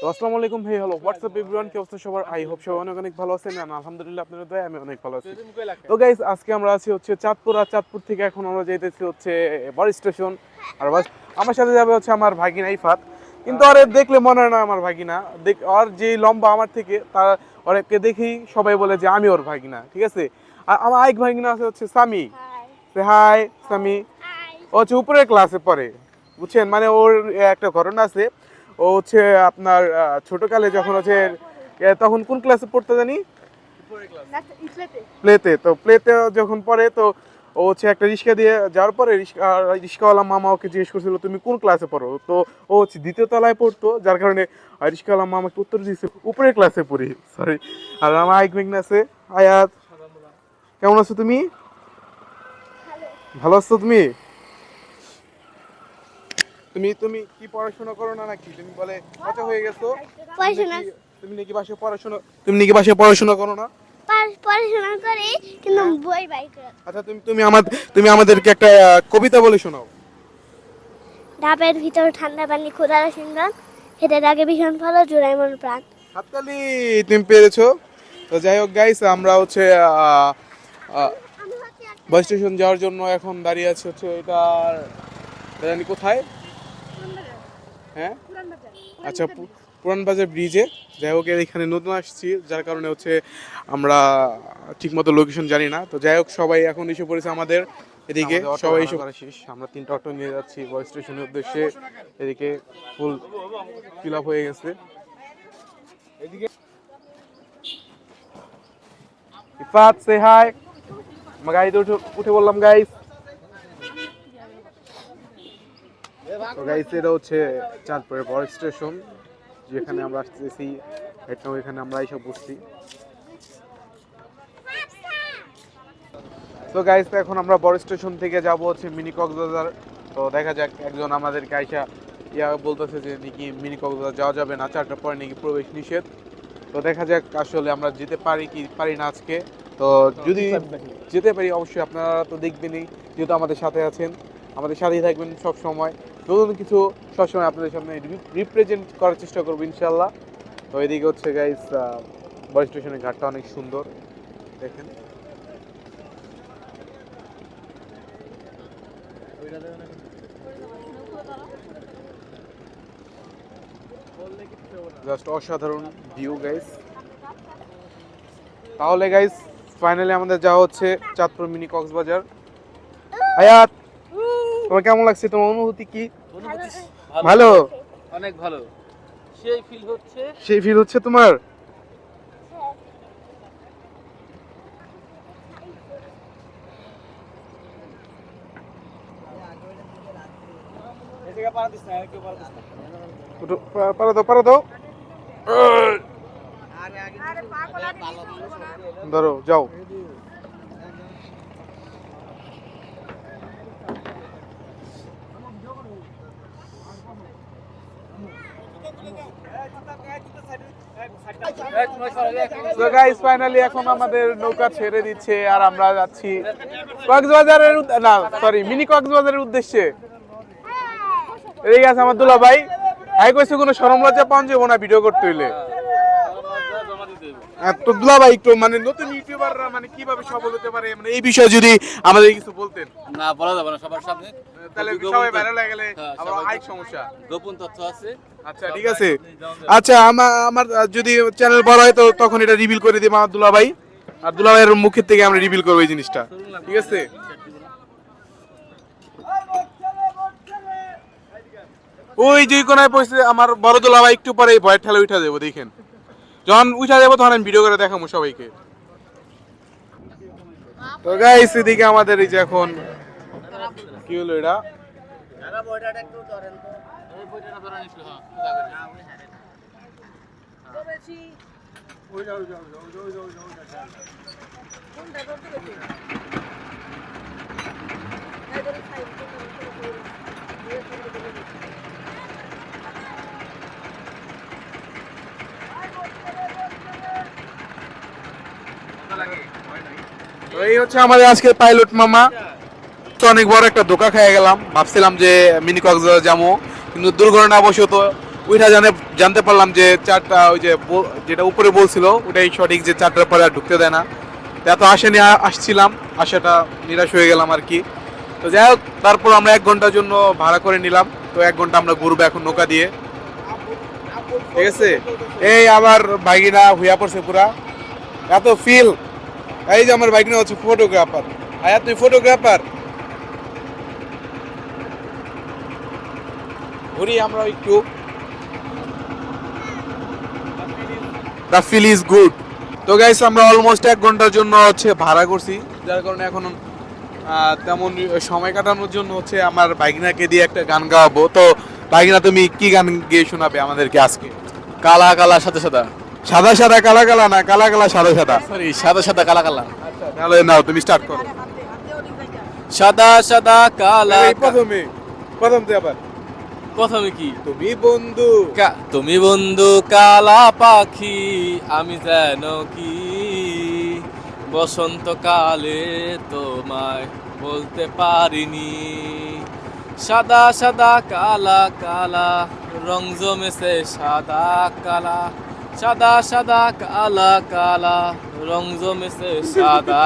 তো আসসালামু আলাইকুম ভাই হ্যালো হোয়াটসঅ্যাপ এভরিওয়ান কি অবস্থা সবার? আই হোপ সবাই অনেক অনেক ভালো আছেন আর আলহামদুলিল্লাহ আপনাদের দয়া আমি অনেক ভালো আছি। তো গাইস আজকে আমরা আছি হচ্ছে চাঁদপুর আর চাঁদপুর থেকে এখন আমরা যাইতেছি হচ্ছে বড় স্টেশন। আর বাস আমার সাথে যাবে হচ্ছে আমার ভাগিনা ইফাত কিন্তু আরে দেখলে মনে হয় না আমার ভাগিনা। দেখ আর যে লম্বা আমার থেকে তার অনেককে দেখেই সবাই বলে যে আমি ওর ভাগিনা ঠিক আছে? আর আমার আরেক ভাগিনা আছে হচ্ছে সামি। হাই সামি। ও হচ্ছে উপরের ক্লাসে পড়ে বুঝছেন? মানে ওর একটা ঘটনা আছে। ও হচ্ছে আপনার ছোটকালে যখন হচ্ছে তখন কোন ক্লাসে পড়তে জানি? প্লেতে তো প্লেতে যখন পড়ে, তো ও হচ্ছে একটা রিক্সা দিয়ে যাওয়ার পরে রিক্সা, রিক্সাওয়ালা মামা ওকে জিজ্ঞেস করছিল, তুমি কোন ক্লাসে পড়ো? তো ও হচ্ছে দ্বিতীয় তলায় পড়তো, যার কারণে রিক্সাওয়ালা মামাকে উত্তর দিয়েছে, উপরের ক্লাসে পড়ি। সরি আর আমার আইক মেঘনা আছে, আয়াত। কেমন আছো তুমি? ভালো আছো তুমি? তুমি তুমি কি পড়াশোনা করো না নাকি? তুমি বলে কত হয়ে গেছো। পড়াশোনা। তুমি নাকি বাসায় পড়াশোনা তুমি নাকি বাসে পড়াশোনা করো না পড়া- পড়াশোনা করি কিন্তু বই বাই করে। আচ্ছা তুমি তুমি আমাদের তুমি আমাদেরকে একটা কবিতা বলে শোনাও। ডাবের ভিতর ঠান্ডা পানি ক্ষুধার সিংহান হেঁটে ডাকে ভীষণ ভালো জোড়াই মন প্রাণ। হাততালি তুমি পেরেছ। তো যাই হোক গাইস আমরা হচ্ছে বাস স্টেশন যাওয়ার জন্য এখন দাঁড়িয়ে আছে হচ্ছে এটা এটা জানি কোথায়। হ্যাঁ? আচ্ছা পুরান বাজার ব্রিজে যাই হোক এখানে নতুন আসছি যার কারণে হচ্ছে আমরা ঠিকমতো লোকেশন জানি না। তো যাই হোক সবাই এখন এসে পড়েছে আমাদের এদিকে। সবাই এসে শেষ। আমরা তিনটা অটো নিয়ে যাচ্ছি বয় স্টেশনের উদ্দেশ্যে। এদিকে ফুল ফিল আপ হয়ে গেছে। এদিকে ইফাত সে হাই গাড়িতে উঠে উঠে বললাম গাইস তো গাইস এটা হচ্ছে চাঁদপুরের বড় স্টেশন যেখানে আমরা আসতেছি। এটা এখানে আমরা এসে বসছি। তো গাইস এখন আমরা বড় স্টেশন থেকে যাব হচ্ছে মিনি কক্সবাজার তো দেখা যাক, একজন আমাদেরকে আইসা ইয়া বলতেছে যে, নাকি মিনি কক্সবাজার যাওয়া যাবে না? চারটার পরে নাকি প্রবেশ নিষেধ। তো দেখা যাক, আসলে আমরা যেতে পারি কি পারি না আজকে। তো যদি যেতে পারি, অবশ্যই আপনারা তো দেখবেনই, যেহেতু আমাদের সাথে আছেন, আমাদের সাথেই থাকবেন সব সময় নতুন কিছু সবসময় আপনাদের সামনে রিপ্রেজেন্ট করার চেষ্টা করব ইনশাল্লাহ তো এদিকে হচ্ছে গাইস বড় স্টেশনের ঘাটটা অনেক সুন্দর। দেখেন। জাস্ট অসাধারণ ভিউ গাইস তাহলে গাইস ফাইনালি আমাদের যাওয়া হচ্ছে চাঁদপুর মিনি কক্সবাজার। হায়াত! তোমার কেমন লাগছে? তোমার অনুভূতি কি? অনুভূতি ভালো? অনেক ভালো। সেই ফিল হচ্ছে সেই ফিল হচ্ছে তোমার? পারা দাও পারা দাও। ধরো যাও। তো গাইস ফাইনালি এখন আমাদের নৌকা ছেড়ে দিচ্ছে আর আমরা যাচ্ছি কক্সবাজারের না সরি মিনি কক্সবাজারের উদ্দেশ্যে। এই গেছে আমার দুলা ভাই ভাই কইছে কোনো সরম লজ্জা পাওয়া না ভিডিও করতে হইলে। তো দুলা ভাই একটু মানে নতুন ইউটিউবাররা মানে কীভাবে সফল হতে পারে? মানে এই বিষয়ে যদি আমাদের কিছু বলতেন। না বলা যাবে না সবার সামনে। তাহলে সবাই ভাইরাল হয়ে গেলে হ্যাঁ, আবার আরেক সমস্যা। গোপন তথ্য আছে। আচ্ছা ঠিক আছে। আচ্ছা আমার আমার যদি চ্যানেল বড় হয় তো তখন এটা রিভিল করে দিবে আমার দুলা ভাই। আর দুলা ভাইয়ের মুখের থেকে আমরা রিভিল করব এই জিনিসটা। ঠিক আছে? ওই যে কোনায় পৌঁছে আমার বড় দুলা ভাই একটু পরে ভয়ের ঠেলে উঠা দেবো দেখেন। যখন উঠা দেবো তখন ভিডিও করে দেখাবো সবাইকে। তো গাইস এদিকে আমাদের এই যে এখন, কি হলো এটা? তো এই হচ্ছে আমাদের আজকে পাইলট মামা। তো অনেক বড় একটা ধোকা খেয়ে গেলাম। ভাবছিলাম যে মিনি কক্সবাজার যাব, কিন্তু দুর্ঘটনাবশত ওইটা জানে জানতে পারলাম যে চারটা ওই যে যেটা উপরে বলছিল, ওটাই সঠিক যে চারটার পরে আর ঢুকতে দেয় না। এত আসেনি আসছিলাম আসাটা নিরাশ হয়ে গেলাম আর কি। তো যাই হোক, তারপর আমরা এক ঘণ্টার জন্য ভাড়া করে নিলাম। তো এক ঘণ্টা আমরা ঘুরবো এখন নৌকা দিয়ে। ঠিক আছে? এই আমার বাইকিনা হইয়া পড়ছে পুরা। এত ফিল এই যে আমার বাইকিনা হচ্ছে ফটোগ্রাফার আয়া, তুই ফটোগ্রাফার ঘুরি আমরা একটু। দ্য ফিল ইজ গুড তো গাইস আমরা অলমোস্ট এক ঘণ্টার জন্য হচ্ছে ভাড়া করছি। যার কারণে এখন তেমন সময় কাটানোর জন্য হচ্ছে আমার বাইকনাকে দিয়ে একটা গান গাওয়াবো। তো বাইকনা তুমি কি গান গিয়ে শোনাবে আমাদেরকে আজকে? কালা কালা সাথে সাদা। সাদা সাদা কালা কালা না কালা কালা সাদা সাদা। সরি সাদা সাদা কালা কালা। তাহলে নাও তুমি স্টার্ট করো। সাদা সাদা কালা এই প্রথমে প্রথম থেকে আবার। প্রথমে কি? তুমি বন্ধু। কা- তুমি বন্ধু কালা পাখি আমি যেন কি? বসন্তকালে তোমায় বলতে পারিনি। সাদা সাদা কালা কালা রং জমেছে সাদা কালা। সাদা সাদা কালা কালা রং জমেছে সাদা।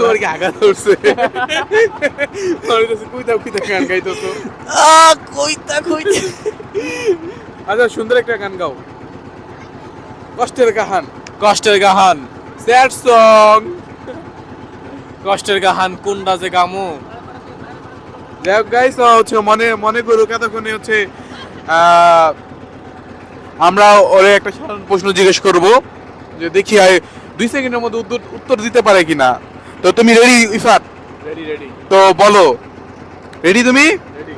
তোর কি আঘাত ধরছে তোর কাছে কুইতা কুইতা গান গাইতেছো। আহ, কইতা কইতা। আচ্ছা সুন্দর একটা গান গাও। কষ্টের গাহান। কষ্টের গাহান। Sad song. কষ্টের গাহান কোনটা যে গামু? যাই হোক গাইস হচ্ছে মনে মনে করুক এতক্ষণে হচ্ছে আহ, আমরা ওরে একটা সাধারণ প্রশ্ন জিজ্ঞেস করব যে দেখি দুই সেকেন্ডের মধ্যে উত্তর উত্তর দিতে পারে কিনা? তো তুমি রেডি ইফাত? রেডি রেডি তো বলো। রেডি তুমি? রেডি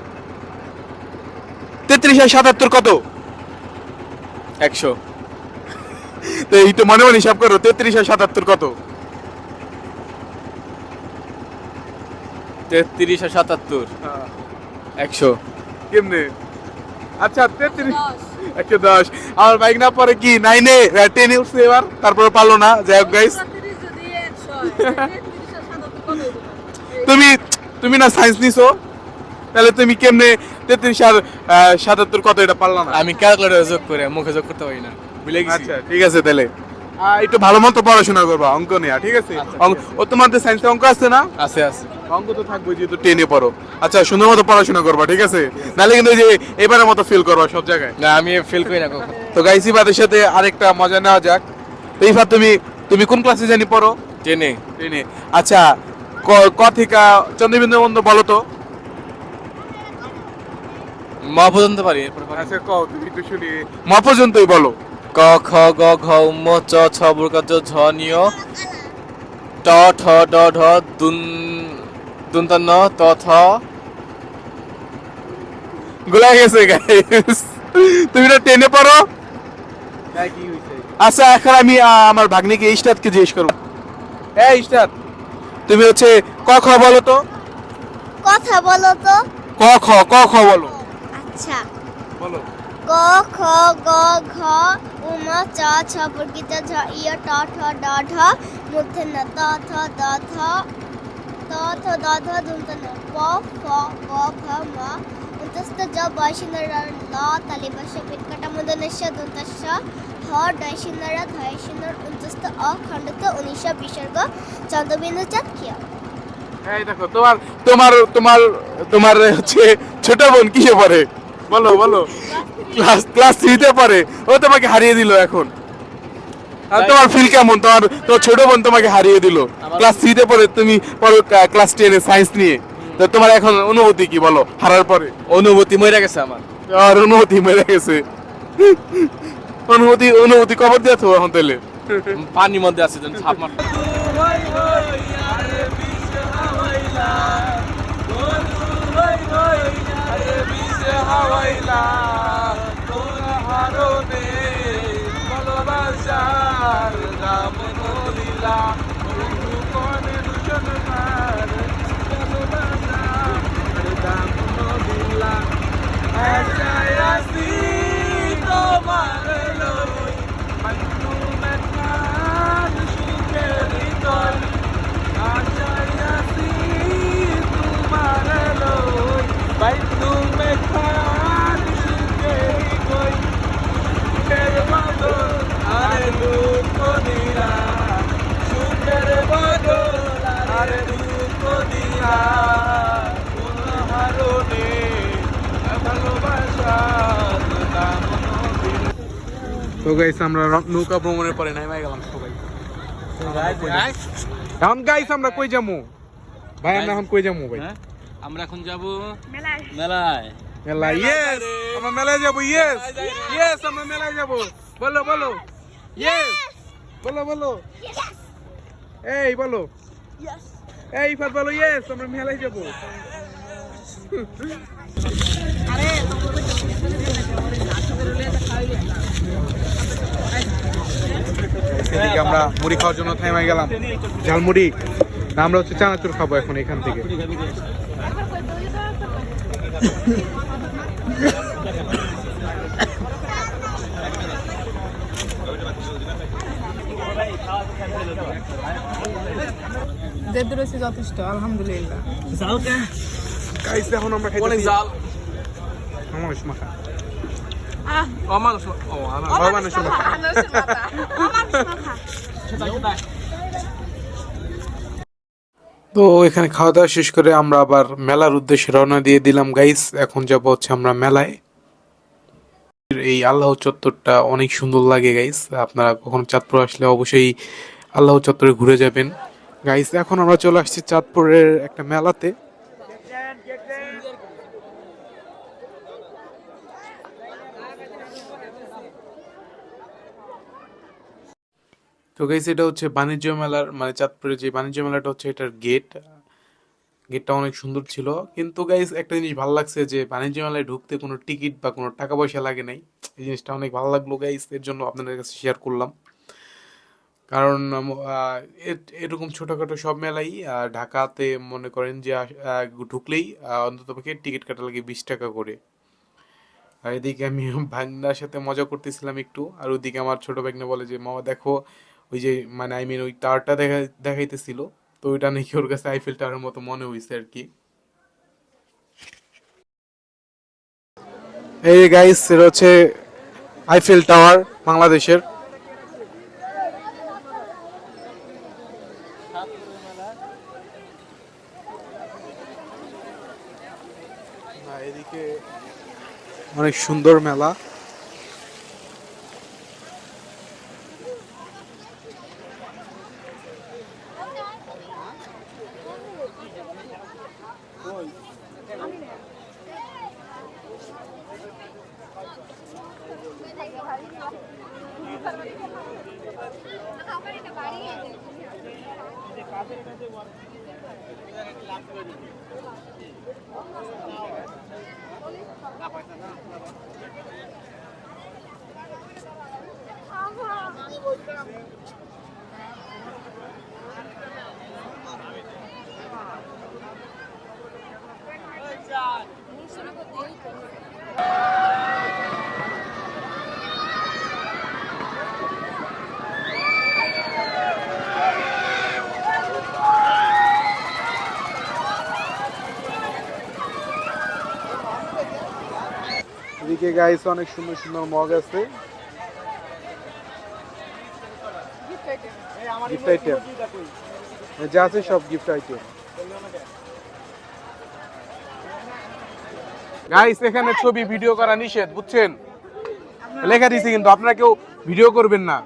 তেত্রিশ আর সাতাত্তর কত? একশো। তো এই তো মনে মনে হিসাব করো তেত্রিশ আর সাতাত্তর কত? তেত্রিশ আর সাতাত্তর। একশো। কেমনে? আচ্ছা তেত্রিশ একশো দশ আমার বাইক না পরে কি? নাইনে টেনে উঠছে এবার। তারপরে পারল না। যাই হোক গাইস তুমি তুমি না সায়েন্স নিছো? তাহলে তুমি কেমনে তেত্রিশ আর সাতাত্তর কত? এটা পারলাম না? আমি ক্যালকুলেটার যোগ করে মুখে যোগ করতে পারি না। বুঝলে আচ্ছা ঠিক আছে তাহলে। একটু ভালো মতো পড়াশোনা করবা অঙ্ক নিয়ে ঠিক আছে? আচ্ছা, ও তোমাদের সায়েন্সে অঙ্ক আছে না? আছে আছে। অঙ্ক তো থাকবে যেহেতু টেনে পড়ো। আচ্ছা সুন্দর মতো পড়াশোনা করবা ঠিক আছে? নাহলে কিন্তু যে এবারের মতো ফিল করবা সব জায়গায়। না আমি ফেল করি না কখন। তো গাইসি বাদের সাথে আরেকটা মজা নেওয়া যাক। তো এইবার তুমি তুমি কোন ক্লাসে জানি পড়ো? টেনে টেনে আচ্ছা ক ক থেকে চন্দ্রবিন্দু বন্ধু বলো তো। মা পর্যন্ত পারি আচ্ছা কও তুমি একটু শুনি। ম পর্যন্তই বলো। ক খ গ ঘ উম চ ছ বর্গ ঝ নিয় ট ঠ ড ঢ দুন দুন্ত ন ত থ। গোলা গেছে গাইস তুমি না টেনে পড়ো। আচ্ছা এখন আমি আমার ভাগ্নিকে ইস্টাদকে জিজ্ঞেস করব। এই ইস্টাদ তুমি হচ্ছে ক খ বলো তো। কথা বলো তো। ক খ ক খ বলো। আচ্ছা। বলো। ক, খ, গ, ঘ, উম, চ, ছ বর্গিত ঝ ইয় ট, ঠ, ড, ঢ ন ত, থ, দ, থ, ত, থ, দ দন্ত ন প, ফ, গ, ঘ, ম, অন্তস্থ, জ বয়সিন র ল তালিবাস পিটকাটা মদনস্য দন্তস্য হ ডয়সিন র ধয়সিন অন্তস্থ, অ খণ্ডত উনিশ, বিসর্গ, চন্দ্রবিন্দু চাঁদ কিয় এই দেখো, তোমার তোমার তোমার তোমার হচ্ছে ছোট বোন কিসে পড়ে? বলো বলো। ক্লাস ক্লাস থ্রিতে পড়ে। ও তোমাকে হারিয়ে দিল এখন। আর তোমার ফিল কেমন? তোমার তোমার ছোট বোন তোমাকে হারিয়ে দিল। ক্লাস থ্রিতে পড়ে তুমি পড়ো ক্লাস টেনে সায়েন্স নিয়ে। তো তোমার এখন অনুভূতি কি বলো? হারার পরে। অনুভূতি মরে গেছে আমার। আর অনুভূতি মেরে গেছে। অনুভূতি অনুভূতি কবর দিয়ে তো এখন তাহলে পানির মধ্যে আছে ছাপ মার হাওয়াইলা তোর হারণে ভালোবাসার রাম লীলা কনে দূষণ মার ভালোবাসার রাম লীলা আসি তোমার তো গাইস আমরা নৌকা ভ্রমণের পরে নাইমাই গেলাম সবাই। এখন গাইস আমরা কই যামু? ভাই আমরা এখন কই যামু ভাই? আমরা এখন যাব মেলায়। মেলা ইয়েস আমরা মেলায় যাব ইয়েস ইয়েস আমরা মেলায় যাব। বলো বলো। ইয়েস বলো বলো। এই বলো। এই ফার বলো ইয়েস আমরা মেলায় যাব। এদিকে আমরা মুড়ি খাওয়ার জন্য থাইমাই গেলাম। ঝালমুড়ি। না, আমরা হচ্ছে চানাচুর খাব এখন এখান থেকে। জেদ রয়েছে যথেষ্ট আলহামদুলিল্লাহ। গাইস এখন আমরা অনেক জাল। আমার মাখা অমানুষ ও আমার ভগবানের তো এখানে খাওয়া দাওয়া শেষ করে আমরা আবার মেলার উদ্দেশ্যে রওনা দিয়ে দিলাম গাইস এখন যাব হচ্ছে আমরা মেলায়। এই আল্লাহ চত্বরটা অনেক সুন্দর লাগে গাইস আপনারা কখনো চাঁদপুর আসলে অবশ্যই আল্লাহ চত্বরে ঘুরে যাবেন। গাইস এখন আমরা চলে আসছি চাঁদপুরের একটা মেলাতে। তো গাইস এটা হচ্ছে বাণিজ্য মেলার মানে চাঁদপুরের যে বাণিজ্য মেলাটা হচ্ছে এটার গেট গেটটা অনেক সুন্দর ছিল। কিন্তু গাইস একটা জিনিস ভালো লাগছে যে বাণিজ্য মেলায় ঢুকতে কোনো টিকিট বা কোনো টাকা পয়সা লাগে নাই। এই জিনিসটা অনেক ভালো লাগল গাইস এর জন্য আপনাদের কাছে শেয়ার করলাম। কারণ এরকম ছোটখাটো সব মেলাই ঢাকাতে মনে করেন যে ঢুকলেই অন্তত পক্ষে টিকিট কাটা লাগে বিশ টাকা করে। আর এদিকে আমি ভাগনার সাথে মজা করতেছিলাম একটু, আর ওদিকে আমার ছোট ভাগনা বলে যে, মামা, দেখো, ওই যে মানে আই মিন ওই টাওয়ারটা দেখা, দেখাইতেছিল, তো ওইটা নাকি ওর কাছে আইফেল টাওয়ারের মতো মনে হয়েছে আর কি এই গাইস এটা হচ্ছে আইফেল টাওয়ার বাংলাদেশের। অনেক সুন্দর মেলা। Thank you. এদিকে গাইস অনেক সুন্দর সুন্দর মগ আছে। গিফট আইটেম যা আছে সব গিফট আইটেম গাইস এখানে ছবি ভিডিও করা নিষেধ বুঝছেন? লেখা দিছি কিন্তু আপনারা কেউ ভিডিও করবেন না।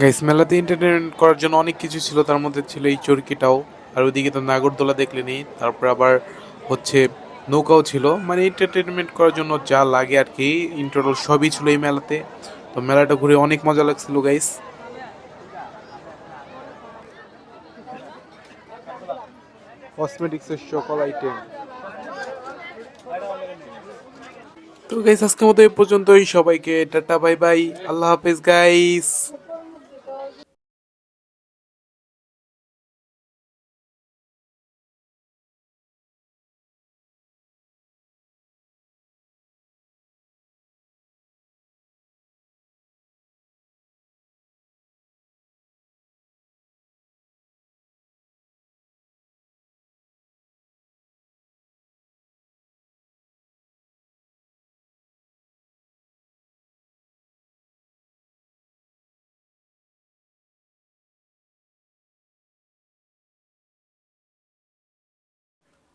গাইস মেলাতে এন্টারটেনমেন্ট করার জন্য অনেক কিছু ছিল তার মধ্যে ছিল এই চরকিটাও। আর ওইদিকে তো নাগরদোলা দেখলেনি তারপর আবার হচ্ছে নৌকাও ছিল। মানে এন্টারটেনমেন্ট করার জন্য যা লাগে আর কি ইন্টারোল সবই ছিল এই মেলাতে। তো মেলাটা ঘুরে অনেক মজা লাগছিল গাইস কসমেটিক্সের সকল আইটেম তো গাইস আজকের মতো এই পর্যন্তই। সবাইকে টাটা বাই বাই আল্লাহ হাফেজ গাইস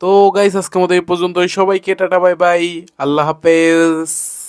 তো গাইস আজকে মতো এই পর্যন্তই। সবাইকে টাটা বাই বাই আল্লাহ হাফেজ।